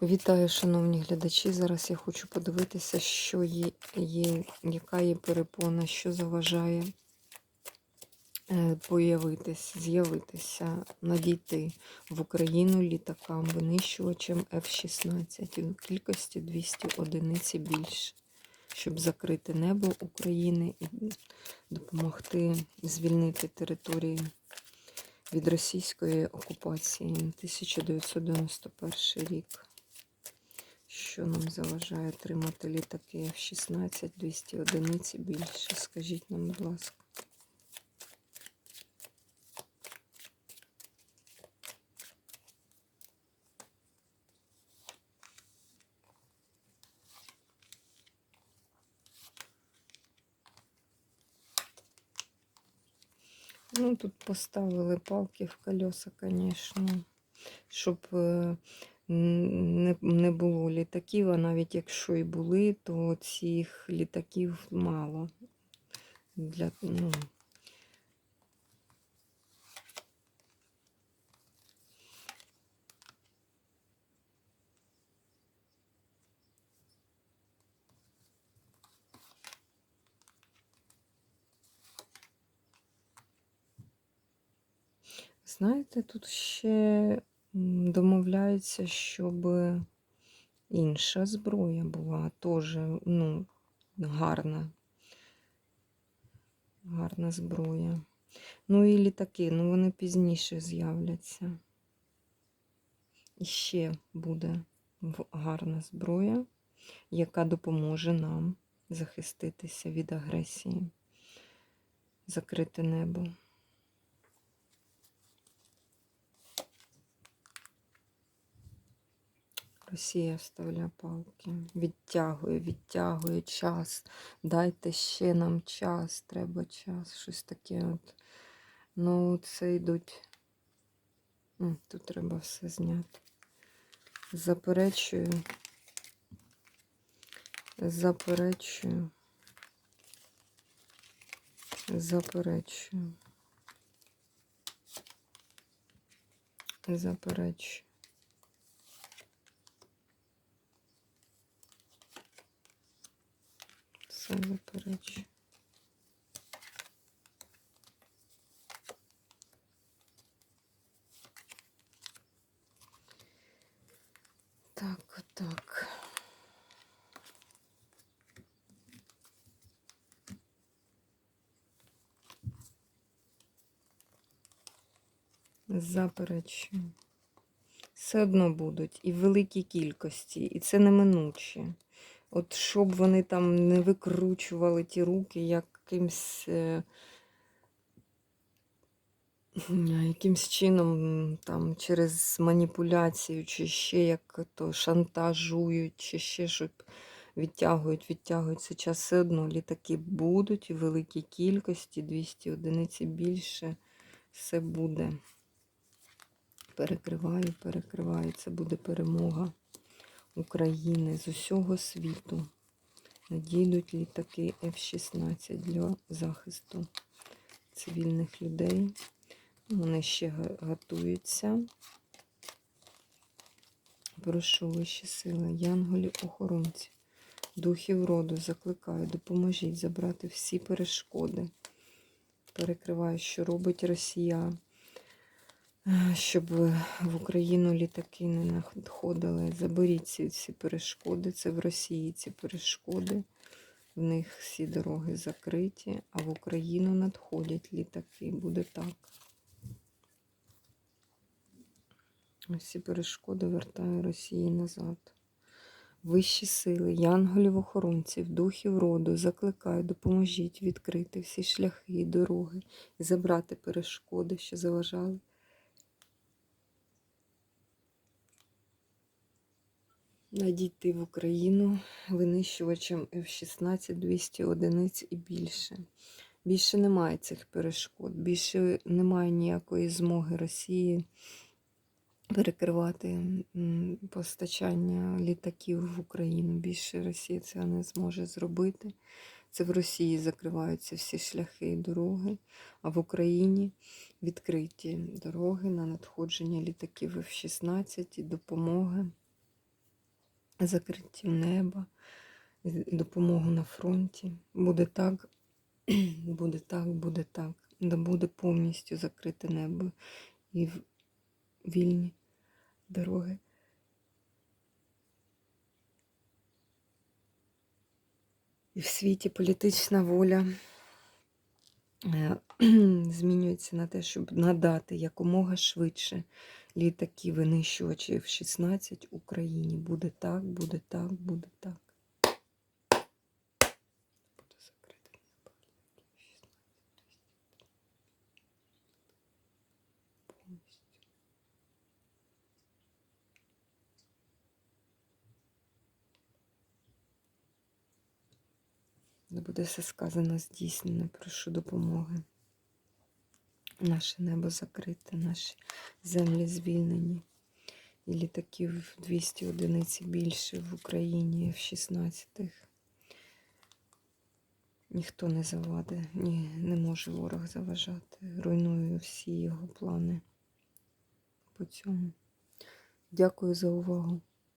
Вітаю, шановні глядачі. Зараз я хочу подивитися, що є, є яка є перепона, що заважає е, появитись, з'явитися, надійти в Україну літакам, винищувачем F-16 у кількості 200 одиниць і більше, щоб закрити небо України і допомогти звільнити території від російської окупації 1991 рік. Що нам заважає отримати літаки F-16, 200 одиниць і більше? Скажіть нам, будь ласка. Ну, тут поставили палки в колеса, звісно, щоб не, не було літаків, а навіть якщо і були, то цих літаків мало. Для, ну, Знаєте, тут ще домовляються, щоб інша зброя була теж ну, гарна. Гарна зброя. Ну і літаки, ну вони пізніше з'являться. І ще буде гарна зброя, яка допоможе нам захиститися від агресії, закрити небо. Росія вставляє палки, відтягує, відтягує час. Дайте ще нам час, треба час, щось таке. от. Ну, це йдуть. Тут треба все зняти. Заперечую. Заперечую. Заперечую. Заперечую. Все заперечую. Так, отак. Заперечую. Все одно будуть і в великій кількості, і це неминуче. От щоб вони там не викручували ті руки якимсь, е, якимсь чином там через маніпуляцію, чи ще як то шантажують, чи ще щоб відтягують, відтягують це час. Все одно літаки будуть в великій кількості, 200 одиниць і більше. Все буде. Перекриваю, перекриваю. Це буде перемога. України з усього світу надійдуть літаки F-16 для захисту цивільних людей. Вони ще готуються. Прошу вищі сили, янголів охоронці, духів роду, закликаю, допоможіть забрати всі перешкоди. Перекриваю, що робить Росія. Е, щоб в Україну літаки не надходили. Заберіть ці всі перешкоди. Це в Росії ці перешкоди. В них всі дороги закриті, а в Україну надходять літаки. Буде так. Ці перешкоди вертаю Росії назад. Вищі сили, янголів-охоронців, духів роду, закликаю, допоможіть відкрити всі шляхи і дороги і забрати перешкоди, що заважали надійти в Україну винищувачем F-16 200 одиниць і більше. Більше немає цих перешкод, більше немає ніякої змоги Росії перекривати постачання літаків в Україну. Більше Росія це не зможе зробити. Це в Росії закриваються всі шляхи і дороги, а в Україні відкриті дороги на надходження літаків F-16 і допомоги закриттів неба, допомогу на фронті. Буде так, буде так, буде так. Да буде повністю закрите небо і вільні дороги. І в світі політична воля е, змінюється на те, щоб надати якомога швидше літаки винищувачі F-16 Україні. Буде так, буде так, буде так. Буде закрите небо. F-16. Повністю. Не буде все сказано здійснено. Прошу допомоги. Наше небо закрите, наші землі звільнені. І літаків 200 одиниць більше в Україні в 16-х. Ніхто не завадить, ні, не може ворог заважати. Руйную всі його плани по цьому. Дякую за увагу.